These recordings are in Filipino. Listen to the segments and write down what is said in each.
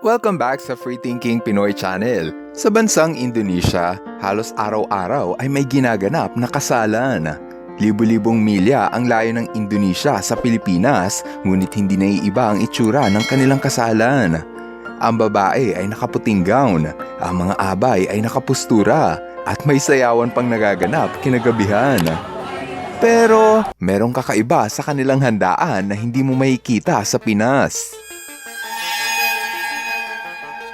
Welcome back sa Free Thinking Pinoy Channel. Sa bansang Indonesia, halos araw-araw ay may ginaganap na kasalan. Libo-libong milya ang layo ng Indonesia sa Pilipinas, ngunit hindi naiiba ang itsura ng kanilang kasalan. Ang babae ay nakaputing gown, ang mga abay ay nakapustura, at may sayawan pang nagaganap kinagabihan. Pero merong kakaiba sa kanilang handaan na hindi mo makikita sa Pinas.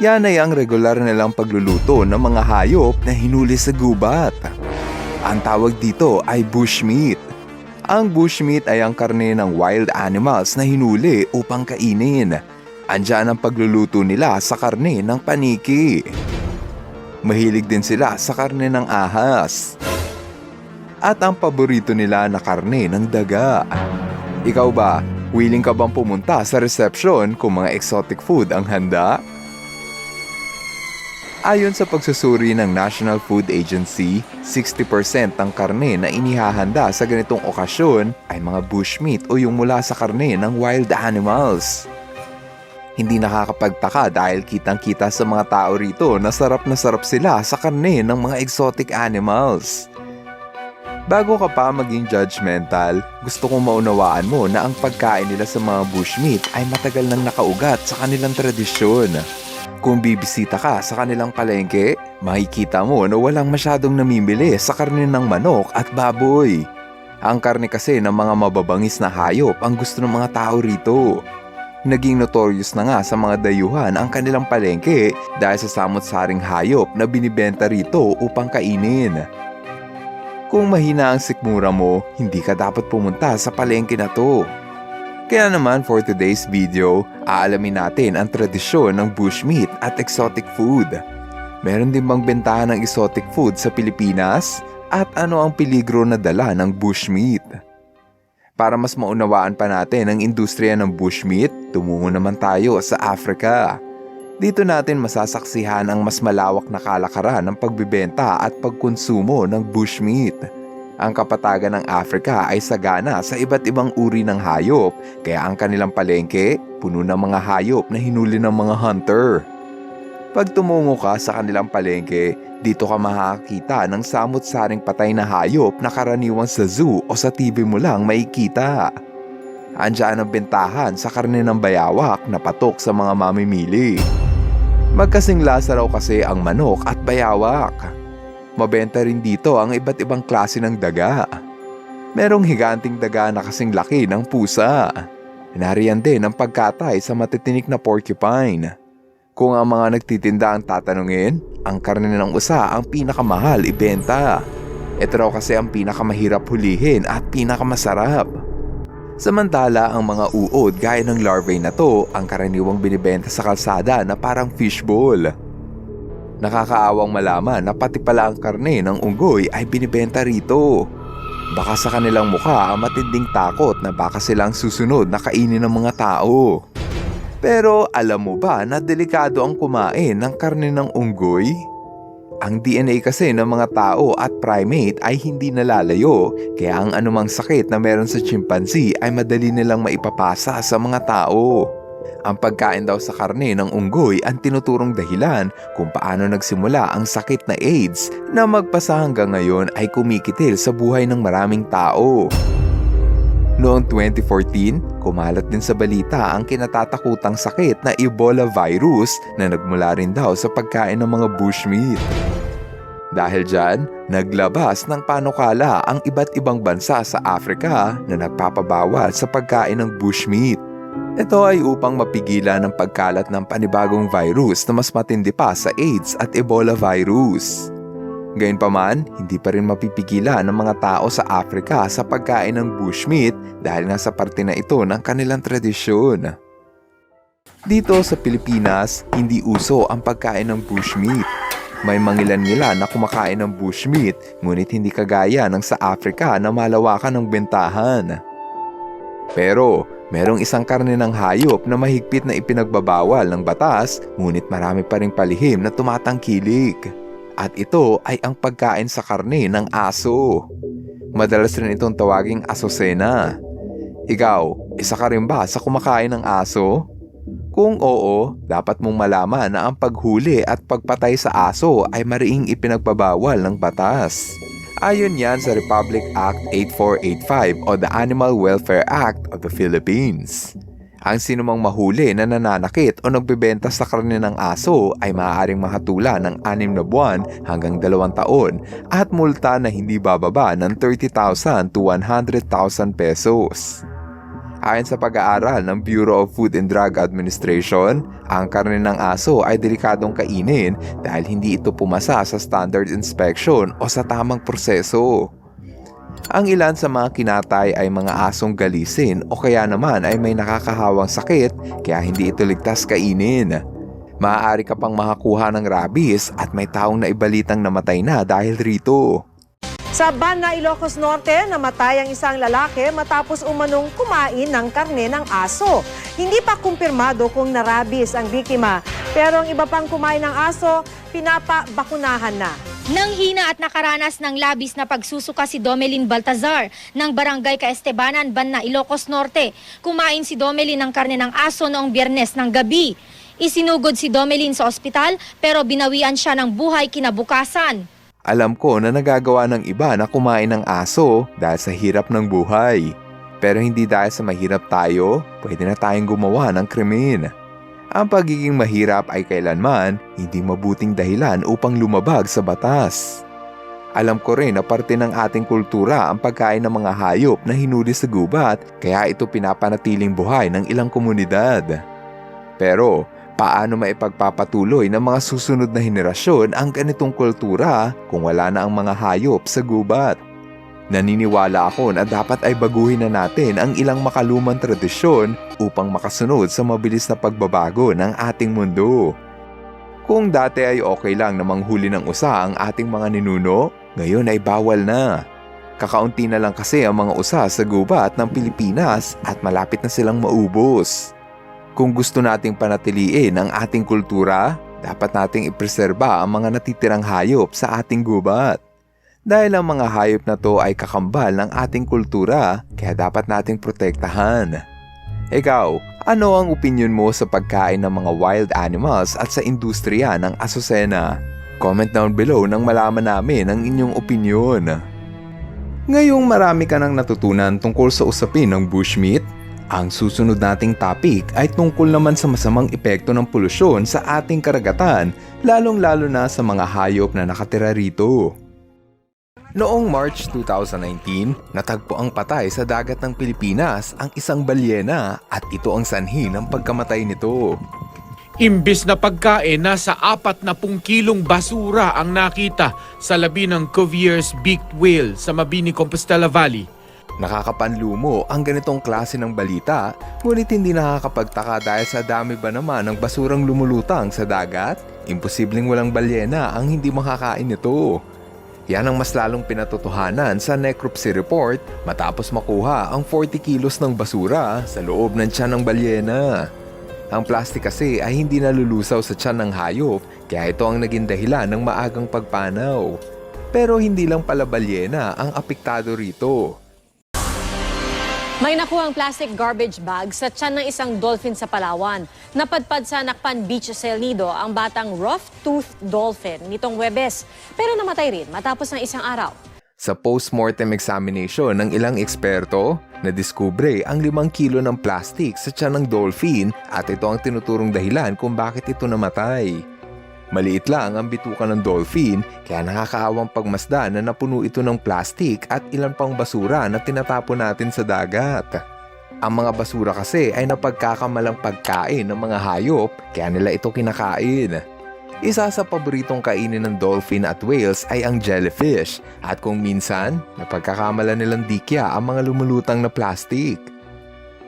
Yan ay ang regular nilang pagluluto ng mga hayop na hinuli sa gubat. Ang tawag dito ay bushmeat. Ang bushmeat ay ang karne ng wild animals na hinuli upang kainin. Andiyan ang pagluluto nila sa karne ng paniki. Mahilig din sila sa karne ng ahas. At ang paborito nila na karne ng daga. Ikaw ba, willing ka bang pumunta sa reception kung mga exotic food ang handa? Ayon sa pagsusuri ng National Food Agency, 60% ng karne na inihahanda sa ganitong okasyon ay mga bushmeat o yung mula sa karne ng wild animals. Hindi nakakapagtaka dahil kitang-kita sa mga tao rito na sarap na sarap sila sa karne ng mga exotic animals. Bago ka pa maging judgmental, gusto kong maunawaan mo na ang pagkain nila sa mga bushmeat ay matagal nang nakaugat sa kanilang tradisyon. Kung bibisita ka sa kanilang palengke, makikita mo na walang masyadong namimili sa karne ng manok at baboy. Ang karne kasi ng mga mababangis na hayop ang gusto ng mga tao rito. Naging notorious na nga sa mga dayuhan ang kanilang palengke dahil sa samot-saring hayop na binibenta rito upang kainin. Kung mahina ang sikmura mo, hindi ka dapat pumunta sa palengke na to. Kaya naman for today's video, aalamin natin ang tradisyon ng bushmeat at exotic food. Meron din bang bentahan ng exotic food sa Pilipinas? At ano ang peligro na dala ng bushmeat? Para mas maunawaan pa natin ang industriya ng bushmeat, tumungo naman tayo sa Africa. Dito natin masasaksihan ang mas malawak na kalakaran ng pagbibenta at pagkonsumo ng bushmeat. Ang kapatagan ng Africa ay sagana sa iba't ibang uri ng hayop, kaya ang kanilang palengke puno ng mga hayop na hinuli ng mga hunter. Pag tumungo ka sa kanilang palengke, dito ka makakita ng samot-saring patay na hayop na karaniwang sa zoo o sa TV mo lang makikita. Andiyan ang bentahan sa karne ng bayawak na patok sa mga mamimili. Magkasing lasa raw kasi ang manok at bayawak. Mabenta rin dito ang iba't ibang klase ng daga. Merong higanting daga na kasing laki ng pusa. Nariyan din ang pagkatay sa matitinik na porcupine. Kung ang mga nagtitinda ang tatanungin, ang karne ng usa ang pinakamahal ibenta. Ito raw kasi ang pinakamahirap hulihin at pinakamasarap. Samantala ang mga uod gaya ng larvae na to ang karaniwang binibenta sa kalsada na parang fishbowl. Nakakaawang malaman na pati pala ang karne ng unggoy ay binibenta rito. Baka sa kanilang mukha ang matinding takot na baka silang susunod na kainin ng mga tao. Pero alam mo ba na delikado ang kumain ng karne ng unggoy? Ang DNA kasi ng mga tao at primate ay hindi nalalayo kaya ang anumang sakit na meron sa chimpanzee ay madali nilang maipapasa sa mga tao. Ang pagkain daw sa karne ng unggoy ang tinuturong dahilan kung paano nagsimula ang sakit na AIDS na magpasa hanggang ngayon ay kumikitil sa buhay ng maraming tao. Noong 2014, kumalat din sa balita ang kinatatakutang sakit na Ebola virus na nagmula rin daw sa pagkain ng mga bushmeat. Dahil dyan, naglabas ng panukala ang iba't ibang bansa sa Africa na nagpapabawal sa pagkain ng bushmeat. Ito ay upang mapigilan ang pagkalat ng panibagong virus na mas matindi pa sa AIDS at Ebola virus. Gayunpaman, hindi pa rin mapipigilan ng mga tao sa Africa sa pagkain ng bushmeat dahil nga sa parte na ito ng kanilang tradisyon. Dito sa Pilipinas, hindi uso ang pagkain ng bushmeat. May mangilan-ngilan na kumakain ng bushmeat ngunit hindi kagaya ng sa Africa na malawakan ng bentahan. Pero merong isang karne ng hayop na mahigpit na ipinagbabawal ng batas ngunit marami pa ring palihim na tumatangkilik. At ito ay ang pagkain sa karne ng aso. Madalas rin itong tawaging asosena. Ikaw, isa ka rin ba sa kumakain ng aso? Kung oo, dapat mong malaman na ang paghuli at pagpatay sa aso ay mariing ipinagbabawal ng batas. Ayon yan sa Republic Act 8485 o the Animal Welfare Act of the Philippines. Ang sinumang mahuli na nananakit o nagbebenta sa karne ng aso ay maaaring mahatula ng 6 na buwan hanggang 2 taon at multa na hindi bababa ng 30,000 to 100,000 pesos. Ayon sa pag-aaral ng Bureau of Food and Drug Administration, ang karne ng aso ay delikadong kainin dahil hindi ito pumasa sa standard inspection o sa tamang proseso. Ang ilan sa mga kinatay ay mga asong galisin o kaya naman ay may nakakahawang sakit kaya hindi ito ligtas kainin. Maaari ka pang makakuha ng rabies at may taong naibalitang namatay na dahil rito. Sa Banna, Ilocos Norte, namatay ang isang lalaki matapos umanong kumain ng karne ng aso. Hindi pa kumpirmado kung narabis ang biktima, pero ang iba pang kumain ng aso, pinapabakunahan na. Nang hina at nakaranas ng labis na pagsusuka si Domelin Baltazar ng Barangay Kaestebanan, Banna, Ilocos Norte. Kumain si Domelin ng karne ng aso noong biyernes ng gabi. Isinugod si Domelin sa ospital pero binawian siya ng buhay kinabukasan. Alam ko na nagagawa ng iba na kumain ng aso dahil sa hirap ng buhay. Pero hindi dahil sa mahirap tayo, pwede na tayong gumawa ng krimen. Ang pagiging mahirap ay kailanman hindi mabuting dahilan upang lumabag sa batas. Alam ko rin na parte ng ating kultura ang pagkain ng mga hayop na hinuli sa gubat kaya ito pinapanatiling buhay ng ilang komunidad. Pero paano maipagpapatuloy ng mga susunod na henerasyon ang ganitong kultura kung wala na ang mga hayop sa gubat? Naniniwala ako na dapat ay baguhin na natin ang ilang makalumang tradisyon upang makasunod sa mabilis na pagbabago ng ating mundo. Kung dati ay okay lang na manghuli ng usa ang ating mga ninuno, ngayon ay bawal na. Kakaunti na lang kasi ang mga usa sa gubat ng Pilipinas at malapit na silang maubos. Kung gusto nating panatiliin ang ating kultura, dapat nating ipreserba ang mga natitirang hayop sa ating gubat. Dahil ang mga hayop na to ay kakambal ng ating kultura, kaya dapat nating protektahan. Ikaw, ano ang opinion mo sa pagkain ng mga wild animals at sa industriya ng asusena? Comment down below nang malaman namin ang inyong opinion. Ngayong marami ka nang natutunan tungkol sa usapin ng bushmeat, ang susunod nating topic ay tungkol naman sa masamang epekto ng polusyon sa ating karagatan, lalong-lalo na sa mga hayop na nakatira rito. Noong March 2019, natagpo ang patay sa dagat ng Pilipinas ang isang balyena at ito ang sanhi ng pagkamatay nito. Imbis na pagkain, nasa apat na pung kilong basura ang nakita sa labi ng Cuvier's beaked whale sa Mabini, Compostela Valley. Nakakapanlumo ang ganitong klase ng balita, ngunit hindi nakakapagtaka dahil sa dami ba naman ng basurang lumulutang sa dagat? Imposibleng walang balyena ang hindi makakain nito. Yan ang mas lalong pinatotohanan sa necropsy report matapos makuha ang 40 kilos ng basura sa loob ng tiyan ng balyena. Ang plastic kasi ay hindi nalulusaw sa tiyan ng hayop kaya ito ang naging dahilan ng maagang pagpanaw. Pero hindi lang pala balyena ang apektado rito. May nakuhang plastic garbage bag sa tiyan ng isang dolphin sa Palawan. Napadpad sa Nakpan Beach sa El Nido ang batang rough-toothed dolphin nitong Webes. Pero namatay rin matapos ng isang araw. Sa post-mortem examination ng ilang eksperto, nadiskubre ang limang kilo ng plastic sa tiyan ng dolphin at ito ang tinuturong dahilan kung bakit ito namatay. Maliit lang ang bituka ng dolphin kaya nakakaawang pagmasdan na napuno ito ng plastic at ilan pang basura na tinatapon natin sa dagat. Ang mga basura kasi ay napagkakamalang pagkain ng mga hayop kaya nila ito kinakain. Isa sa paboritong kainin ng dolphin at whales ay ang jellyfish at kung minsan, napagkakamala nilang dikya ang mga lumulutang na plastic.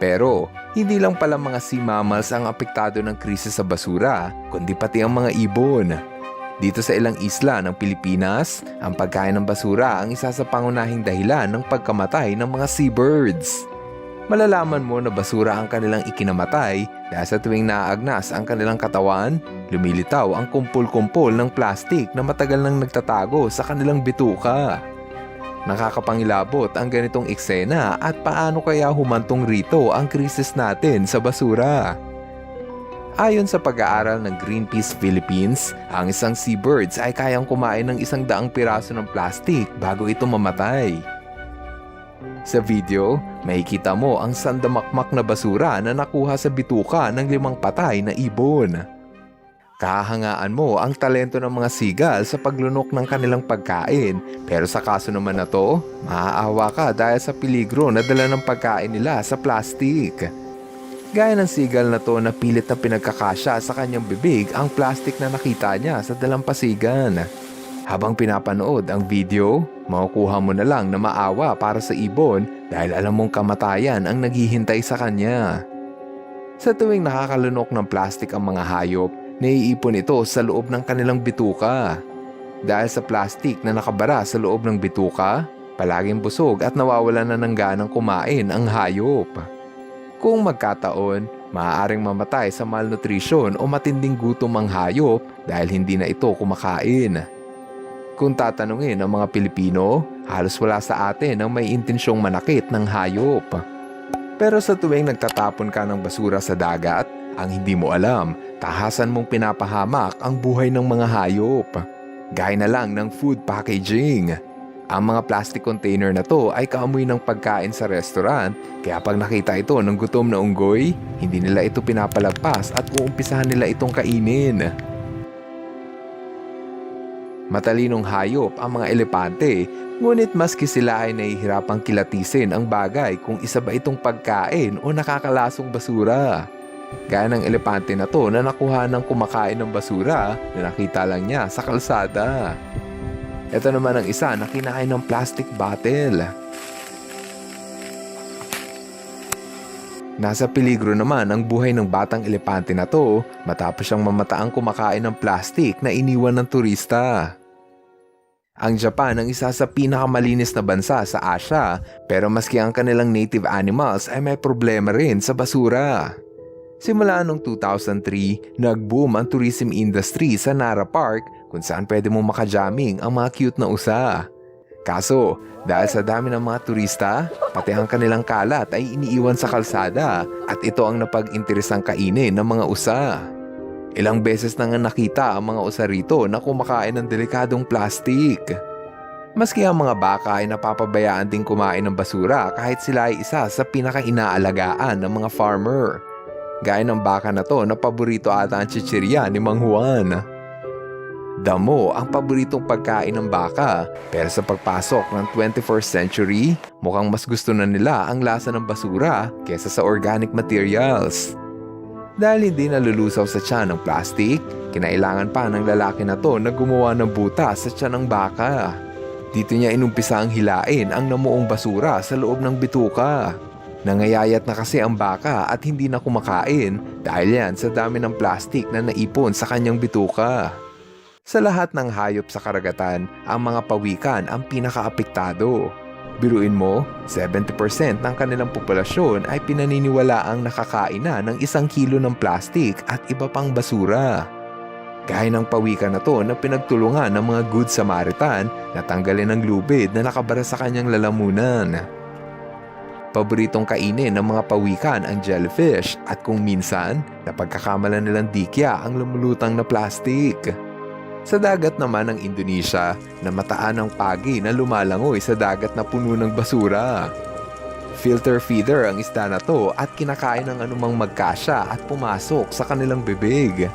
Pero, hindi lang pala mga sea mammals ang apektado ng krisis sa basura, kundi pati ang mga ibon. Dito sa ilang isla ng Pilipinas, ang pagkain ng basura ang isa sa pangunahing dahilan ng pagkamatay ng mga seabirds. Malalaman mo na basura ang kanilang ikinamatay dahil sa tuwing naaagnas ang kanilang katawan, lumilitaw ang kumpol-kumpol ng plastik na matagal nang nagtatago sa kanilang bituka. Nakakapangilabot ang ganitong eksena at paano kaya humantong rito ang krisis natin sa basura. Ayon sa pag-aaral ng Greenpeace Philippines, ang isang seabirds ay kayang kumain ng isang daang piraso ng plastic bago ito mamatay. Sa video, makikita mo ang sandamakmak na basura na nakuha sa bituka ng limang patay na ibon. Kahangaan mo ang talento ng mga sigal sa paglunok ng kanilang pagkain pero sa kaso naman na to, maaawa ka dahil sa peligro na dala ng pagkain nila sa plastic. Gaya ng sigal na to na pilit na pinagkakasya sa kanyang bibig ang plastic na nakita niya sa dalampasigan. Habang pinapanood ang video, makukuha mo na lang na maawa para sa ibon dahil alam mong kamatayan ang naghihintay sa kanya. Sa tuwing nakakalunok ng plastic ang mga hayop, naiipon ito sa loob ng kanilang bituka. Dahil sa plastic na nakabara sa loob ng bituka, palaging busog at nawawalan na ng ganang kumain ang hayop. Kung magkataon, maaaring mamatay sa malnutrition o matinding gutom ang hayop dahil hindi na ito kumakain. Kung tatanungin ng mga Pilipino, halos wala sa atin ang may intensyong manakit ng hayop. Pero sa tuwing nagtatapon ka ng basura sa dagat, ang hindi mo alam, tahasan mong pinapahamak ang buhay ng mga hayop. Gaya na lang ng food packaging. Ang mga plastic container na to ay kaamoy ng pagkain sa restaurant kaya pag nakita ito ng gutom na unggoy, hindi nila ito pinapalagpas at uumpisahan nila itong kainin. Matalinong hayop ang mga elepante, ngunit maski sila ay nahihirapang kilatisin ang bagay kung isa ba itong pagkain o nakakalasong basura. Gaya ng elepante na to na nakuha ng kumakain ng basura na nakita lang niya sa kalsada. Ito naman ang isa na kinain ng plastic bottle. Nasa peligro naman ang buhay ng batang elepante na to matapos siyang mamataang kumakain ng plastic na iniwan ng turista. Ang Japan ang isa sa pinakamalinis na bansa sa Asia pero maski ang kanilang native animals ay may problema rin sa basura. Simula noong 2003, nag-boom ang tourism industry sa Nara Park kung saan pwede mo makajamming ang mga cute na usa. Kaso, dahil sa dami ng mga turista, pati ang kanilang kalat ay iniiwan sa kalsada at ito ang napag-interesang kainin ng mga usa. Ilang beses na nga nakita ang mga usa rito na kumakain ng delikadong plastic. Maski ang mga baka ay napapabayaan ding kumain ng basura kahit sila ay isa sa pinaka-inaalagaan ng mga farmer. Gaya ng baka na to na paborito ata ang chichirya ni Mang Juan. Damo ang paboritong pagkain ng baka pero sa pagpasok ng 21st century, mukhang mas gusto na nila ang lasa ng basura kesa sa organic materials. Dahil hindi nalulusaw sa tiyan ng plastic, kinailangan pa ng lalaki na to na gumawa ng butas sa tiyan ng baka. Dito niya inumpisa ang hilain ang namuong basura sa loob ng bituka. Nangayayat na kasi ang baka at hindi na kumakain dahil yan sa dami ng plastic na naipon sa kanyang bituka. Sa lahat ng hayop sa karagatan, ang mga pawikan ang pinakaapektado. Biruin mo, 70% ng kanilang populasyon ay pinaniniwala ang nakakain na ng isang kilo ng plastik at iba pang basura. Gaya ng pawikan na to na pinagtulungan ng mga Good Samaritan na tanggalin ang lubid na nakabara sa kanyang lalamunan. Paboritong kainin ng mga pawikan ang jellyfish at kung minsan, napagkakamalan nilang dikya ang lumulutang na plastik. Sa dagat naman ng Indonesia, namataan ang pagi na lumalangoy sa dagat na puno ng basura. Filter feeder ang isda na to at kinakain ng anumang magkasya at pumasok sa kanilang bibig.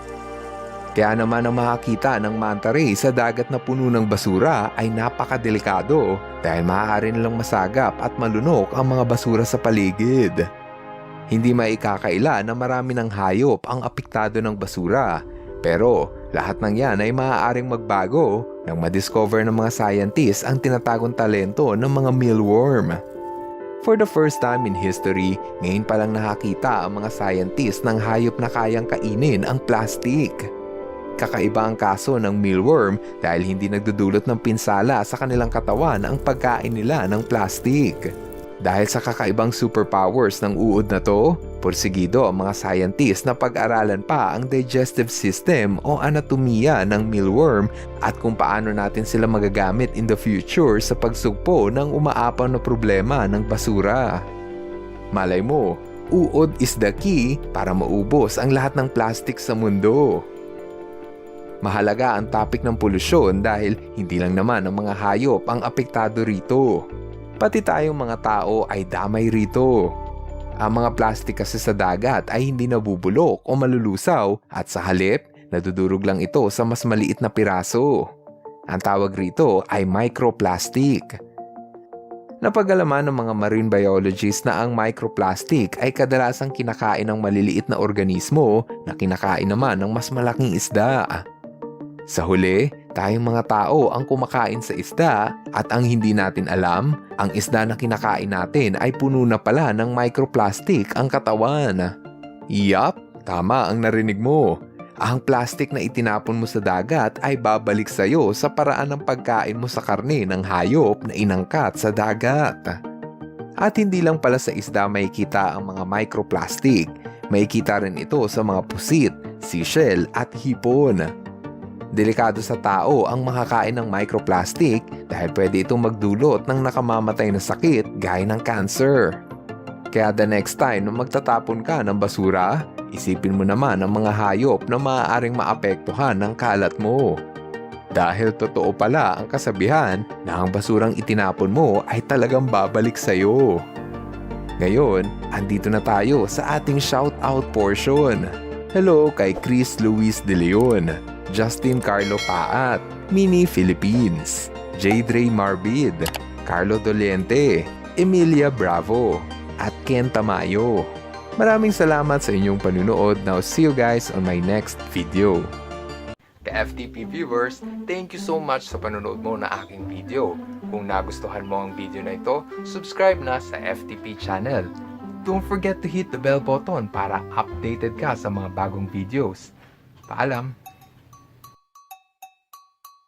Kaya naman ang makakita ng manta ray sa dagat na puno ng basura ay napakadelikado dahil maaari nilang masagap at malunok ang mga basura sa paligid. Hindi maikakaila na marami ng hayop ang apektado ng basura pero lahat ng yan ay maaaring magbago nang madiscover ng mga scientists ang tinatagong talento ng mga mealworm. For the first time in history, ngayon pa lang nakakita ang mga scientists ng hayop na kayang kainin ang plastic. Kakaiba ang kaso ng mealworm dahil hindi nagdudulot ng pinsala sa kanilang katawan ang pagkain nila ng plastic. Dahil sa kakaibang superpowers ng uod na to, porsigido ang mga scientists na pag-aralan pa ang digestive system o anatomiya ng mealworm at kung paano natin sila magagamit in the future sa pagsugpo ng umaapaw na problema ng basura. Malay mo, Uod is the key para maubos ang lahat ng plastic sa mundo. Mahalaga ang topic ng polusyon dahil hindi lang naman ang mga hayop ang apektado rito. Pati tayong mga tao ay damay rito. Ang mga plastik kasi sa dagat ay hindi nabubulok o malulusaw at sa halip, nadudurog lang ito sa mas maliit na piraso. Ang tawag rito ay microplastic. Napagalaman ng mga marine biologists na ang microplastic ay kadalasang kinakain ng maliliit na organismo na kinakain naman ng mas malaking isda. Sa huli, tayong mga tao ang kumakain sa isda at ang hindi natin alam, ang isda na kinakain natin ay puno na pala ng microplastic ang katawan. Yup, tama ang narinig mo. Ang plastic na itinapon mo sa dagat ay babalik sa iyo sa paraan ng pagkain mo sa karne ng hayop na inangkat sa dagat. At hindi lang pala sa isda makikita ang mga microplastic, makikita rin ito sa mga pusit, seashell at hipon. Delikado sa tao ang makakain ng microplastic dahil pwede itong magdulot ng nakamamatay na sakit gaya ng cancer. Kaya the next time na magtatapon ka ng basura, isipin mo naman ang mga hayop na maaaring maapektuhan ng kalat mo. Dahil totoo pala ang kasabihan na ang basurang itinapon mo ay talagang babalik sa'yo. Ngayon, andito na tayo sa ating shoutout portion. Hello kay Chris Luis De Leon, Justin Carlo Paat, Mini Philippines, Jadre Marbid, Carlo Doliente, Emilia Bravo, at Ken Tamayo. Maraming salamat sa inyong panunood. Now see you guys on my next video. Ka-FTP viewers, thank you so much sa panonood mo na aking video. Kung nagustuhan mo ang video na ito, subscribe na sa FTP channel. Don't forget to hit the bell button para updated ka sa mga bagong videos. Paalam!